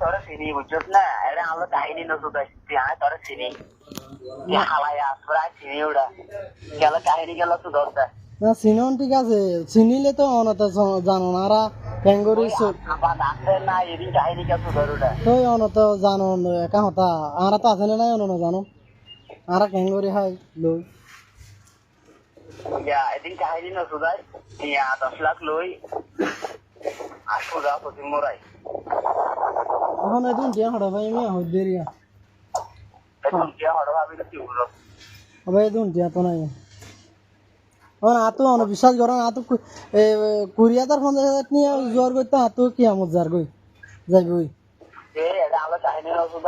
তোরা চিনি বুঝছস না? এটা আমরা কাহিনী নতুন তুই আয় তোরা চিনি। হালাই আসরা চিনি গেল কাহিনী গেল তো দরকার। না চিনন ঠিক আছে চিনিলে তো অনত জানো না আরা আছে না এদিন কাহিনী গেল তো তুই অনত জানো একা হতা আরা তো আছে না নাই অনত জানো? আরা কেঙ্গরি হাই লই। ইয়া এদিন কাহিনী নতুন ইয়া দশ লাখ লই। আসব যা প্রতি মোরাই এখন এদিন দিয়া হড়া ভাই আমি হই দেরিয়া এখন কি হড় ভাবি কি আবার এদিন দিয়া তো নাই। এখন আতো অন বিশ্বাস করো আতো পঞ্চাশ হাজার নিয়ে জোয়ার করতে আতো কি আমত যার গই যাইবই যে এটা আমরা কাহিনী নতুন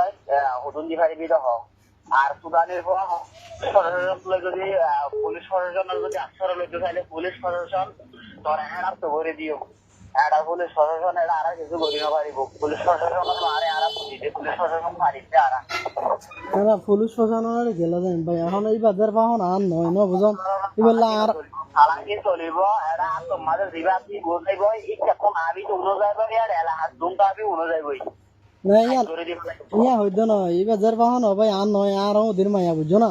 হুদুন দি পারিবি তো আর সুদানের পর যদি পুলিশ প্রশাসনের যদি আশ্রয় লইতে চাইলে পুলিশ প্রশাসন তোর এড়া তো করে দিও। এটা পুলিশ প্রশাসন এটা আর কিছু করি না পারিব পুলিশ প্রশাসন আরে আর পুলিশ প্রশাসন পারিতে আর না পুলিশ প্রশাসনের গেলা যাই ভাই এখন এই বাজার পাহন আর নয় ন বুঝন এবার আর হালাকি চলিব এটা আর তোমাদের দিবা আপনি বোঝাইব ইচ্ছা কোন আবি তো উনো যাইব আর এলা হাত দুমটা আবি উনো যাইবই না ইয়ার ইয়া হইতো না এই বাজার পাহন ভাই আর নয় আর ওদের মায়া বুঝছ না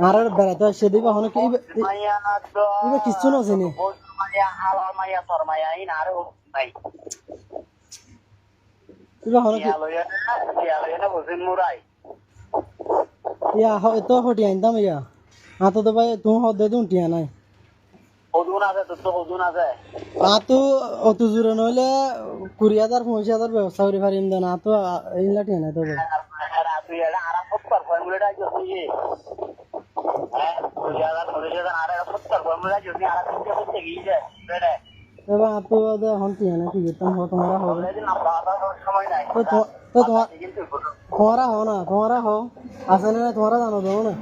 আর বেড়াতে আসছে দিবা হন কি মাইয়া তো এবার কিচ্ছু না চিনি মাইয়া হালার মাইয়া তোর মাইয়া ইন আর নাই ইয়া হটি ইয়া আতো তো ভাই তুমি হদে দিন টিয়া নাই তো আতো অত জোরে নইলে কুড়ি হাজার পঁচিশ হাজার ব্যবস্থা করে পারিম দেন আতো এইলা টিয়া নাই তো ভাই এরা তুই এরা আর সত্তর ফর্মুলাটা যদি হ্যাঁ তুই যারা ধরে যারা আর সত্তর ফর্মুলা যদি আর তিনটে করতে গিয়ে যায় বেড়ে এবার এখন কি করতাম হ তোমারা তো তো- তো হো না তোমারা হো আছে না তোমারা জানো দেবো না